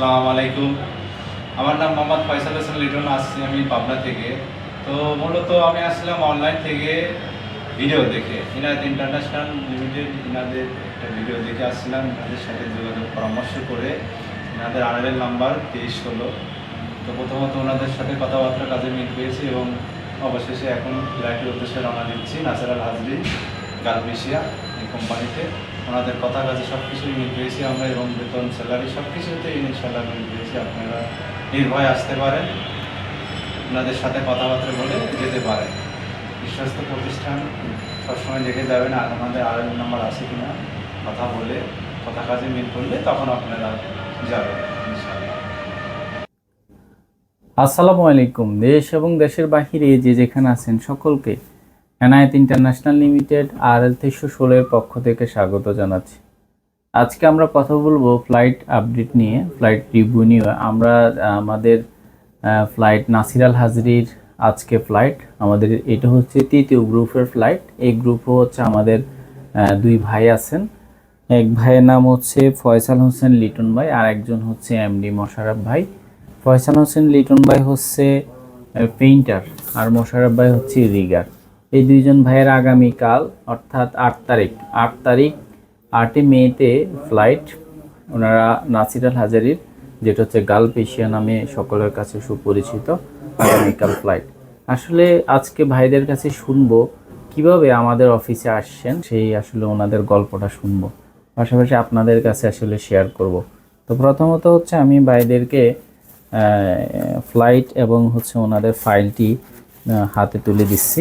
আসসালামু আলাইকুম। আমার নাম মোহাম্মদ ফয়সাল হোসেন লিটন, আসছি আমি পাবনা থেকে। তো মূলত আমি আসলাম অনলাইন থেকে ভিডিও দেখে। ইনাদ ইন্টারন্যাশনাল লিমিটেড, ইনাদের একটা ভিডিও দেখে আসছিলাম। ইনাদের সাথে যোগাযোগ পরামর্শ করে ইনাদের আড়াইয়ের নাম্বার তেইশ হলো তো প্রথমত ওনাদের সাথে কথাবার্তা কাজে মিল পেয়েছি এবং অবশেষে এখন ফ্লাইটের উদ্দেশ্যে রওনা দিচ্ছি। নাসার আল হাজরি গালবিশিয়া এই কোম্পানিতে ওনাদের কথা কাজে সব কিছুই মিল পেয়েছি আমরা এবং বেতন স্যালারি সব কিছুতে ইনশাল্লাহ মিল পেয়েছি। আপনারা নির্ভয়ে আসতে পারেন, ওনাদের সাথে কথাবার্তা বলে যেতে পারেন। বিশ্বস্ত প্রতিষ্ঠান, সবসময় দেখে যাবেন আর আমাদের আড়াই নাম্বার আছে কিনা। কথা বলে, কথা কাজে মিল করলে তখন আপনারা যাবেন আসসালামু আলাইকুম। দেশ এবং দেশের বাহিরে যে যেখানে আছেন সকলকে Enayet international limited R L তেইশশো ষোলোর পক্ষ থেকে স্বাগত জানাচ্ছি। আজকে আমরা কথা বলব ফ্লাইট আপডেট নিয়ে, ফ্লাইট রিভিউ নিয়ে। আমরা, আমাদের ফ্লাইট নাসির আল হাজরির আজকে ফ্লাইট। আমাদের এটা হচ্ছে তৃতীয় গ্রুপের ফ্লাইট। এই গ্রুপও হচ্ছে আমাদের দুই ভাই আছেন। এক ভাইয়ের নাম হচ্ছে ফয়সাল হোসেন লিটন ভাই আর একজন হচ্ছে এমডি মোশারফ ভাই। ফয়সাল হোসেন লিটন ভাই হচ্ছে পেইন্টার আর মোশারফ ভাই হচ্ছে রিগার এই দুইজন ভাইয়ের আগামীকাল, অর্থাৎ আট তারিখ। আট তারিখ আটই মেতে ফ্লাইট ওনারা নাসির আল হাজারির, যেটা হচ্ছে গালফ এশিয়া নামে সকলের কাছে সুপরিচিত আগামীকাল ফ্লাইট আসলে আজকে ভাইদের কাছে শুনব কীভাবে আমাদের অফিসে আসছেন, সেই আসলে ওনাদের গল্পটা শুনব। পাশাপাশি আপনাদের কাছে আসলে শেয়ার করব। তো প্রথমত হচ্ছে আমি ভাইদেরকে ফ্লাইট এবং হচ্ছে ওনাদের ফাইলটি হাতে তুলে দিচ্ছি।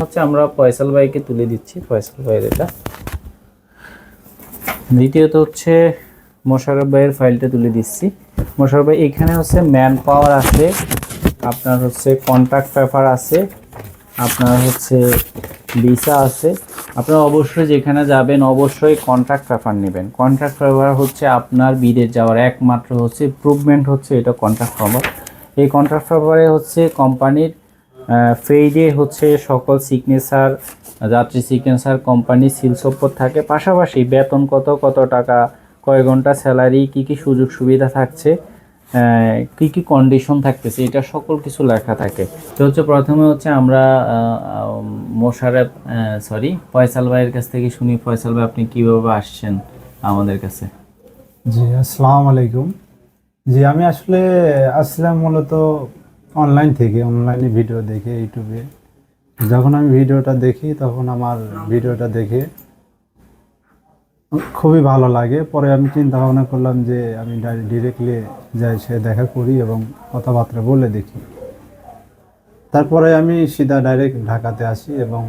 হচ্ছে আমরা ফয়সাল ভাইকে তুলে দিচ্ছি, ফয়সাল ভাইয়ের এটা। দ্বিতীয়ত হচ্ছে মোশারফ ভাইয়ের ফাইলটা তুলে দিচ্ছি। মোশারফ ভাই, এখানে হচ্ছে ম্যান পাওয়ার আছে, আপনার হচ্ছে কন্ট্রাক্ট পেপার আছে, আপনার হচ্ছে ভিসা আছে। আপনারা অবশ্যই যেখানে যাবেন, অবশ্যই কন্ট্রাক্ট পেপার নেবেন। কন্ট্রাক্ট পেপার হচ্ছে আপনার বিদেশ যাওয়ার একমাত্র হচ্ছে প্রুভমেন্ট হচ্ছে এটা কন্ট্রাক্ট পেপার এই কন্ট্রাক্ট পেপারে হচ্ছে কোম্পানির ফেইডে হচ্ছে সকল সিগনেচার যাত্রী সিগনেচার কোম্পানি সিল সপ্পর থাকে। পাশাপাশি বেতন কত কত টাকা, কয় ঘণ্টা স্যালারি কি কি সুযোগ সুবিধা থাকছে কি কি কন্ডিশন থাকতেছে, এটা সকল কিছু লেখা থাকে। তো হচ্ছে প্রথমে হচ্ছে আমরা মোশারেফ সরি ফয়সাল ভাইয়ের কাছ থেকে শুনি। ফয়সাল ভাই, আপনি কীভাবে আসছেন আমাদের কাছে? জি, আসসালামু আলাইকুম। জি, আমি আসলে আসলাম মূলত অনলাইন থেকে অনলাইনে ভিডিও দেখে ইউটিউবে যখন আমি ভিডিওটা দেখি, তখন আমার ভিডিওটা দেখে খুবই ভালো লাগে। পরে আমি চিন্তা ভাবনা করলাম যে, আমি ডিরেক্টলি যাই, সে দেখা করি এবং কথাবার্তা বলে দেখি। তারপরে আমি সিধা ডাইরেক্ট ঢাকাতে আসি এবং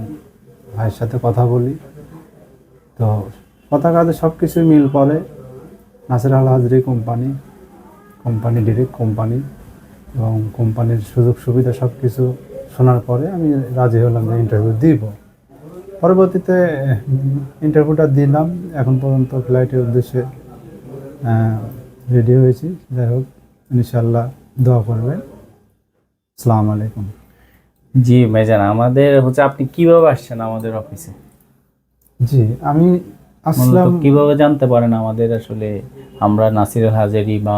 ভাইয়ের সাথে কথা বলি। তো কথা কাজে সব কিছু মিল পড়ে। Nasir Al Hajri company company direct company. এবং কোম্পানির সুযোগ সুবিধা সব কিছু শোনার পরে আমি রাজি হলাম যে ইন্টারভিউ দিব। পরবর্তীতে ইন্টারভিউটা দিলাম। এখন পর্যন্ত ফ্লাইটের উদ্দেশ্যে রেডি হয়েছি। যাই হোক ইনশাল্লাহ দোয়া করবেন। আসসালামু আলাইকুম। জি ভাইজান আমাদের হচ্ছে আপনি কীভাবে আসছেন আমাদের অফিসে জি আমি আসলাম কীভাবে জানতে পারেন আমাদের আসলে আমরা নাসিরুল হাজারি বা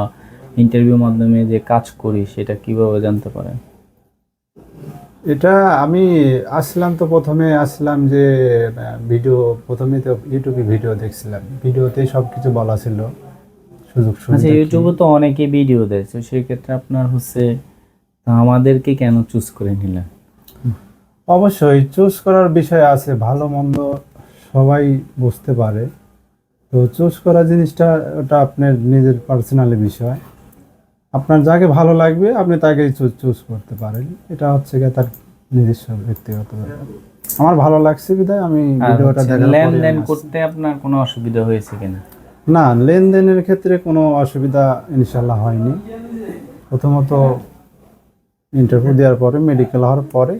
ইন্টারভিউ মাধ্যমে যে কাজ করি সেটা কীভাবে জানতে পারেন? এটা আমি আসলাম তো প্রথমে আসলাম যে ভিডিও প্রথমে তো ইউটিউবে ভিডিও দেখছিলাম। ভিডিওতে সব কিছু বলা ছিল সুযোগ আচ্ছা সুবিধা ইউটিউবে তো অনেকে ভিডিও দেয় তো সেই ক্ষেত্রে আপনার হচ্ছে আমাদেরকে কেন চুজ করে নিলেন? অবশ্যই চুজ করার বিষয় আছে ভালো মন্দ সবাই বুঝতে পারে। তো চুজ করা জিনিসটা ওটা আপনার নিজের পার্সোনালি বিষয়। আপনার যাকে ভালো লাগবে আপনি তাকেই চুজ করতে পারেন। এটা হচ্ছে গিয়ে তার নিজস্ব ব্যক্তিগত আমার ভালো লাগছে বিধায় আমি ভিডিওটা লেনদেন করতে আপনার কোনো অসুবিধা হয়েছে কিনা? না লেনদেনের ক্ষেত্রে কোনো অসুবিধা ইনশাল্লাহ হয়নি। প্রথমত ইন্টারভিউ দেওয়ার পরে মেডিকেল হওয়ার পরে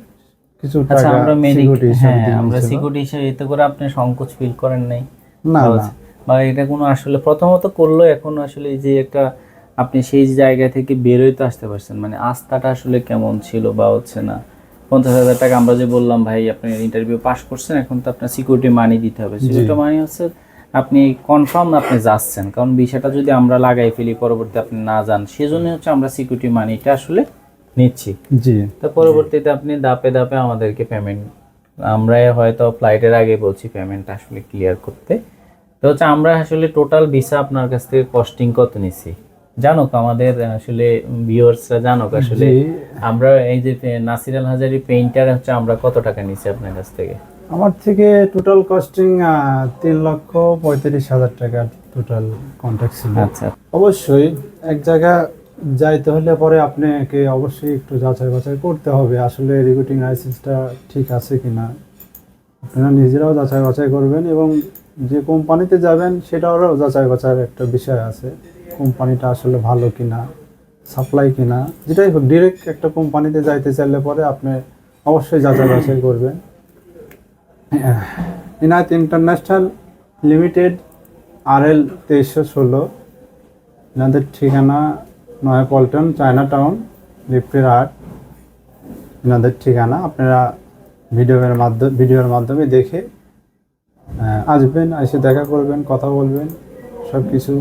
কিছু আচ্ছা টাকা আমরা সিকিউরিটি হ্যাঁ আমরা সিকিউরিটি হিসেবে এতে করে আপনি সংকোচ ফিল করেন নাই। না বা এটা কোনো আসলে প্রথমত করল এখন আসলে যে একটা আপনি সেই জায়গা থেকে বেরোই তো আসতে পারছেন। মানে আস্থাটা আসলে কেমন ছিল বা হচ্ছে না? পঞ্চাশ হাজার টাকা আমরা যে বললাম ভাই আপনি ইন্টারভিউ পাস করছেন এখন তো আপনার সিকিউরিটি মানি দিতে হবে। সিকিউরিটি মানি হচ্ছে আপনি কনফার্ম আপনি যাচ্ছেন। কারণ বিষয়টা যদি আমরা লাগাই ফেলি পরবর্তী আপনি না যান সেজন্য হচ্ছে আমরা সিকিউরিটি মানিটা আসলে নিচ্ছি। জি। তো পরবর্তীতে আপনি ধাপে ধাপে আমাদেরকে পেমেন্ট আমরা হয়তো ফ্লাইটের আগে বলছি পেমেন্ট আসলে ক্লিয়ার করতে। তো হচ্ছে আমরা আসলে টোটাল ভিসা আপনার কাছ থেকে কস্টিং কত নিছি জানুক আমাদের আসলে ভিউয়ার্সরা জানুক আসলে আমরা এই যে নাসির আল হাজারি পেইন্টার হচ্ছে আমরা কত টাকা নিছি আপনার কাছ থেকে? আমার থেকে টোটাল কস্টিং তিন লক্ষ পঁয়ত্রিশ হাজার টাকা টোটাল কন্ট্যাক্ট ছিল। আচ্ছা। অবশ্যই এক জায়গা যাইতে হলে পরে আপনাকে অবশ্যই একটু যাচাই বাছাই করতে হবে আসলে রিক্রুটিং লাইসেন্সটা ঠিক আছে কিনা। আপনারা নিজেরাও যাচাই বাছাই করবেন এবং যে কোম্পানিতে যাবেন সেটারও যাচাই বাছাইয়ের একটা বিষয় আছে। কোম্পানিটা আসলে ভালো কিনা সাপ্লাই কিনা, যেটাই হোক ডিরেক্ট একটা কোম্পানিতে যাইতে চাইলে পরে আপনি অবশ্যই যাচাই বাছাই করবেন। Inayat international limited R L তেইশশো ষোলো, এনাদের ঠিকানা নয়াপল্টন চায়না টাউন লিফটের আট এনাদের ঠিকানা আপনারা ভিডিওর মাধ্যমে ভিডিওর মাধ্যমে দেখে আসবেন, এসে দেখা করবেন, কথা বলবেন সব কিছু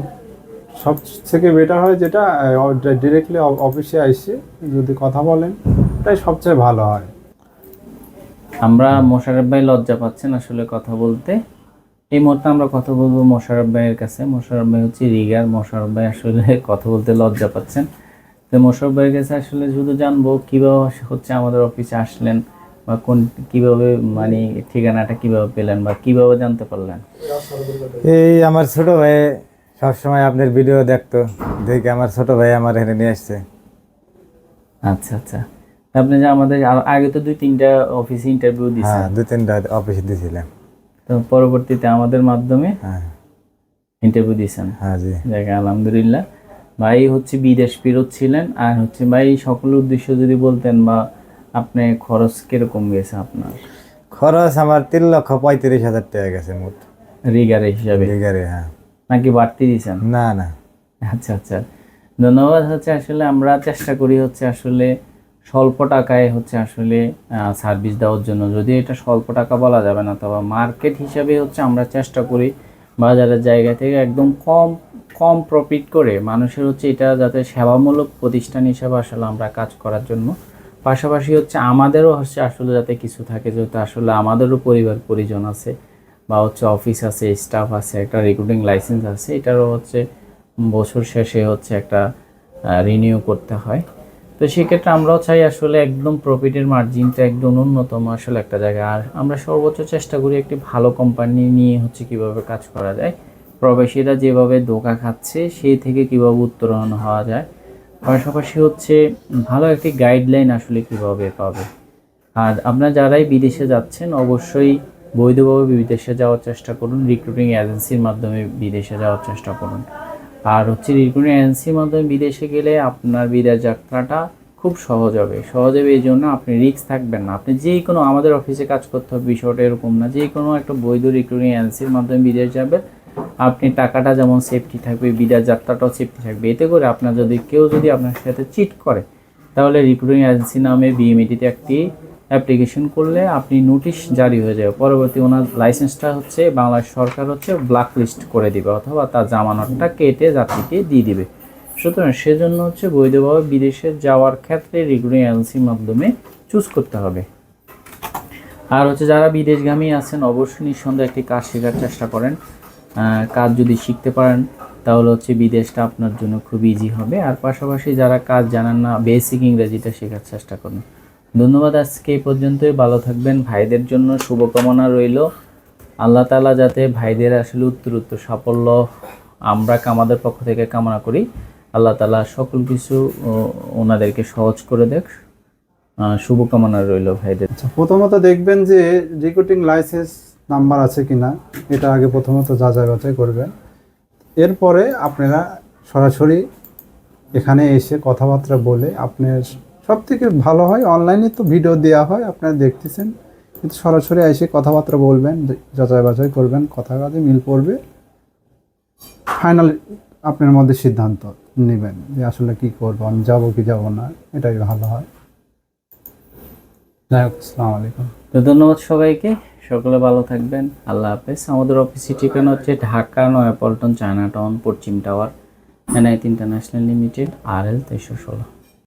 সব থেকে বেটার হয় যেটা ডিরেক্টলি অফিসে এসে যদি কথা বলেন তাই সবচেয়ে ভালো হয়। আমরা মোশারফ ভাই লজ্জা পাচ্ছেন আসলে কথা বলতে। এই মুহূর্তে আমরা কথা বলব মোশারফ ভাইয়ের কাছে। মোশারফ ভাই হচ্ছে রিগার। মোশারফ ভাই আসলে কথা বলতে লজ্জা পাচ্ছেন। তো মোশারফ ভাইয়ের কাছে আসলে শুধু জানব কীভাবে হচ্ছে আমাদের অফিসে আসলেন বা কোন কীভাবে মানে ঠিকানাটা কীভাবে পেলেন বা কীভাবে জানতে পারলেন? এই আমার ছোট ভাই সবসময় আপনার ভিডিও দেখতো দেখে আমার ছোট ভাই আমার এখানে নিয়ে আসছে। আচ্ছা আচ্ছা। আপনি যে আমাদের আর- আগে তো দুই তিনটা অফিসে ইন্টারভিউ দিয়েছেন হ্যাঁ দু তিনটা অফিসে দিয়েছিলাম তো পরবর্তীতে আমাদের মাধ্যমে হ্যাঁ। ইন্টারভিউ দিয়েছেন হ্যাঁ জি। যাক আলহামদুলিল্লাহ। ভাই হচ্ছে বিদেশ ফেরত ছিলেন আর হচ্ছে ভাই সকল উদ্দেশ্য যদি বলতেন বা আপনি খরচ কীরকম গেছে আপনার? খরচ আমার তিন লক্ষ পঁয়ত্রিশ হাজার টাকা গেছে মোট। রিগার হিসাবে। বিঘারে হ্যাঁ। নাকি বাড়তি দিয়েছেন? না না। আচ্ছা আচ্ছা। ধন্যবাদ হচ্ছে আসলে আমরা চেষ্টা করি হচ্ছে আসলে স্বল্প টাকায় হচ্ছে আসলে সার্ভিস দেওয়ার জন্য। যদি এটা স্বল্প টাকা বলা যাবে না তবে মার্কেট হিসাবে হচ্ছে আমরা চেষ্টা করি বাজারের জায়গা থেকে একদম কম কম প্রফিট করে মানুষের হচ্ছে এটা যাতে সেবামূলক প্রতিষ্ঠান হিসাবে আসলে আমরা কাজ করার জন্য। পাশাপাশি হচ্ছে আমাদেরও হচ্ছে আসলে যাতে কিছু থাকে যেহেতু আসলে আমাদেরও পরিবার পরিজন আছে। বা হচ্ছে অফিস আছে স্টাফ আছে, একটা রিক্রুটিং লাইসেন্স আছে, এটারও হচ্ছে বছর শেষে হচ্ছে একটা রিনিউ করতে হয়। তো সেক্ষেত্রে আমরাও চাই আসলে একদম প্রফিটের মার্জিনটা একদম ন্যূনতম আসলে একটা জায়গা আর আমরা সর্বোচ্চ চেষ্টা করি একটি ভালো কোম্পানি নিয়ে হচ্ছে কীভাবে কাজ করা যায়। প্রবাসীরা যেভাবে ধোকা খাচ্ছে, সেই থেকে কীভাবে উত্তরণ হওয়া যায়। পাশাপাশি হচ্ছে ভালো একটি গাইডলাইন আসলে কীভাবে পাবে। আর আপনারা যারাই বিদেশে যাচ্ছেন, অবশ্যই বৈধভাবে বিদেশে যাওয়ার চেষ্টা করুন রিক্রুটিং এজেন্সির মাধ্যমে বিদেশে যাওয়ার চেষ্টা করুন। আর হচ্ছে রিক্রুটিং এজেন্সির মাধ্যমে বিদেশে গেলে আপনার বিদেশ যাত্রাটা খুব সহজ হবে। সহজ হবে এই জন্য আপনি রিস্ক থাকবেন না। আপনি যে কোনো আমাদের অফিসে কাজ করতে হবে, বিষয়টা এরকম না। যে কোনো একটা বৈধ রিক্রুটিং এজেন্সির মাধ্যমে বিদেশ যাবেন, আপনি টাকাটা যেমন সেফটি থাকবে বিদেশ যাত্রাটাও সেফটি থাকবে। এতে করে আপনার যদি, কেউ যদি আপনার সাথে চিট করে, তাহলে রিক্রুটিং এজেন্সি নামে বিএমইটিতে একটি অ্যাপ্লিকেশন করলে আপনি নোটিশ জারি হয়ে যাবে। পরবর্তী ওনার লাইসেন্সটা হচ্ছে বাংলাদেশ সরকার হচ্ছে ব্ল্যাক লিস্ট করে দিবে অথবা তার জামানতটা কেটে যাত্রীকে দিয়ে দিবে। সুতরাং সেজন্য হচ্ছে বৈধভাবে বিদেশে যাওয়ার ক্ষেত্রে রিক্রুটিং এজেন্সির মাধ্যমে চুজ করতে হবে। আর হচ্ছে যারা বিদেশগামী আছেন, অবশ্যই নিঃসন্দেহে একটি কাজ শেখার চেষ্টা করেন। কাজ যদি শিখতে পারেন, তাহলে হচ্ছে বিদেশটা আপনার জন্য খুব ইজি হবে। আর পাশাপাশি যারা কাজ জানান না বেসিক ইংরেজিটা শেখার চেষ্টা করুন। ধন্যবাদ আজকে এই পর্যন্তই। ভালো থাকবেন। ভাইদের জন্য শুভকামনা রইল। আল্লাহ তালা যাতে ভাইদের আসলে উত্তর উত্তর সাফল্য, আমরা আমাদের পক্ষ থেকে কামনা করি। আল্লাহ তালা সকল কিছু ওনাদেরকে সহজ করে দেখ। শুভকামনা রইল ভাইদের। আচ্ছা প্রথমত দেখবেন যে রিক্রুটিং লাইসেন্স নাম্বার আছে কিনা, এটা আগে প্রথমত যাচাই বাছাই করবেন। এরপরে আপনারা সরাসরি এখানে এসে কথাবার্তা বলে আপনার সব থেকে ভালো হয় অনলাইনে তো ভিডিও দেওয়া হয়, আপনারা দেখতেছেন। কিন্তু সরাসরি এসে কথাবার্তা বলবেন, যাচাই বাছাই করবেন, কথা কাজে মিল পড়বে। ফাইনাল আপনার মধ্যে সিদ্ধান্ত নেবেন যে আসলে কি করব, আমি যাব কি যাব না, এটাই ভালো হয়। যাই হোক, আসসালামু আলাইকুম। ধন্যবাদ সবাইকে, সকলে ভালো থাকবেন, আল্লাহ হাফেজ। আমাদের অফিসের ঠিকানা হচ্ছে ঢাকা, নয়াপল্টন চায়না টাউন পশ্চিম tower, NIT international limited R L তেইশশো ষোলো।